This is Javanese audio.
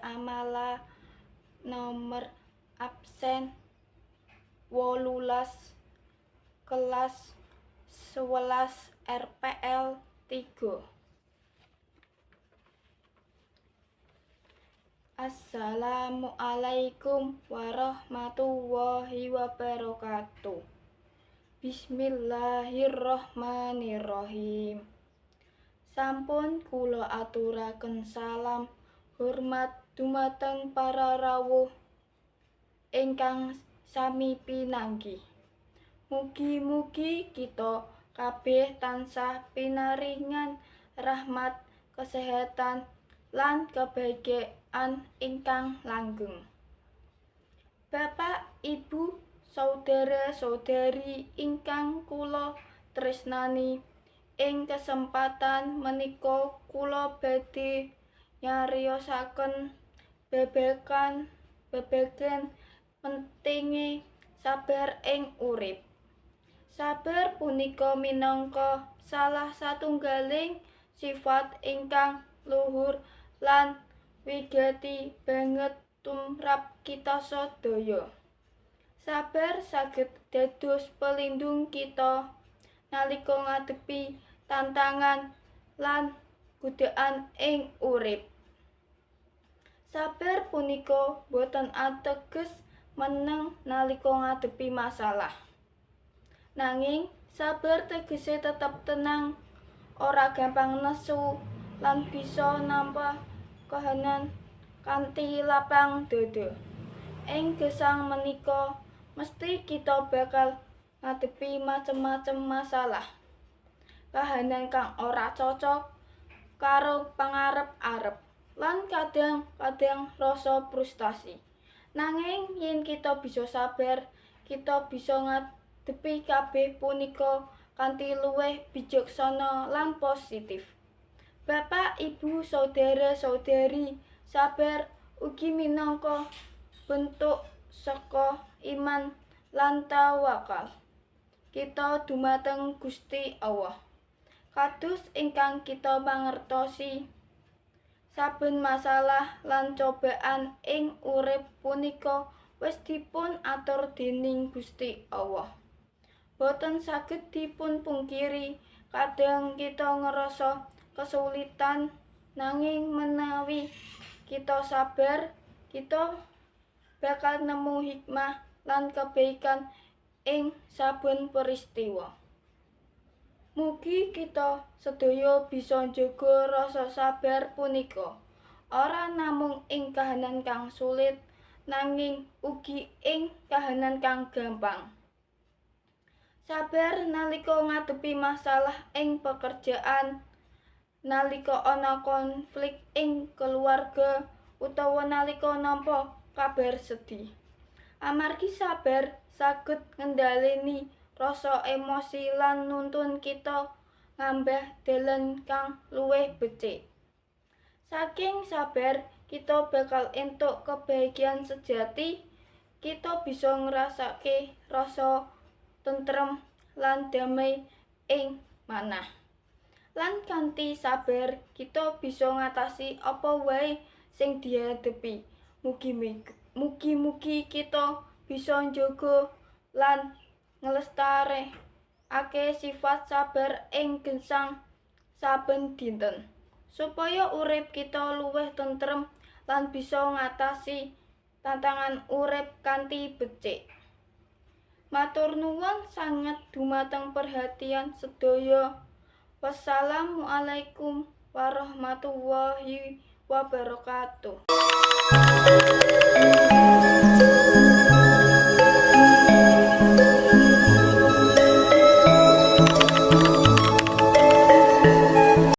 Amala nomor absen wolulas kelas 11 RPL 3 Assalamualaikum warahmatullahi wabarakatuh. Bismillahirrohmanirrohim. Sampun kula aturaken salam hormat dumateng para rawuh ingkang sami pinanggih. Mugi-mugi kita kabeh tansah pinaringan rahmat kesehatan lan kebahagiaan ingkang langgeng. Bapak, Ibu, saudara-saudari ingkang kula tresnani ing kesempatan menika kula badhe nyariosaken babagan babagan pentinge sabar ing urip. Sabar punika minangka salah satunggaling sifat ingkang luhur lan wigati banget tumrap kita sadaya. Sabar saged dados pelindung kita nalika ngadepi tantangan lan godaan ing urip. Sabar punika boten ateges meneng nalika ngadepi masalah. Nanging sabar tegese tetep tenang, ora gampang nesu lan bisa nampa kahanan kanthi lapang dada. Ing gesang menika mesti kita bakal ngadepi macem-macem masalah. kahanan kang ora cocok karo pangarep-arep lan kadang-kadang rasa frustasi. Nanging yen kita bisa sabar, kita bisa ngadepi kabeh punika kanthi luwih bijaksana lan positif. Bapak, Ibu, saudara-saudari, sabar ugi minangka bentuk saka iman lan tawakal. Kita dumateng Gusti Allah. Kados ingkang kita mangertosi saben masalah lan cobaan ing urip punika wis dipun atur dening Gusti Allah. Boten saged dipun pungkiri kadang kita ngerasa kesulitan nanging menawi kita sabar kita bakal nemu hikmah lan kebaikan ing saben peristiwa. Mugi kita sedaya bisa njaga rasa sabar punika. Ora namung ing kahanan kang sulit, nanging ugi ing kahanan kang gampang. Sabar nalika ngadepi masalah ing pekerjaan, nalika ana konflik ing keluarga utawa nalika nampa kabar sedih. Amargi sabar saged ngendhaleni rasa emosi lan nuntun kita ngambah dalan kang luwih becik. Saking sabar, kita bakal entuk kebahagiaan sejati. Kita bisa ngrasake rasa tentrem lan damai ing manah. Lan kanthi sabar, kita bisa ngatasi apa wae sing dihadapi. Mugi-mugi kita bisa njaga lan nglestarekake sifat sabar ing gesang saben dinten. Supaya urip kita luwih tentrem lan bisa ngatasi tantangan urip kanthi becik. Matur nuwun sanget dumateng perhatian sedaya. Wassalamualaikum warahmatullahi wabarakatuh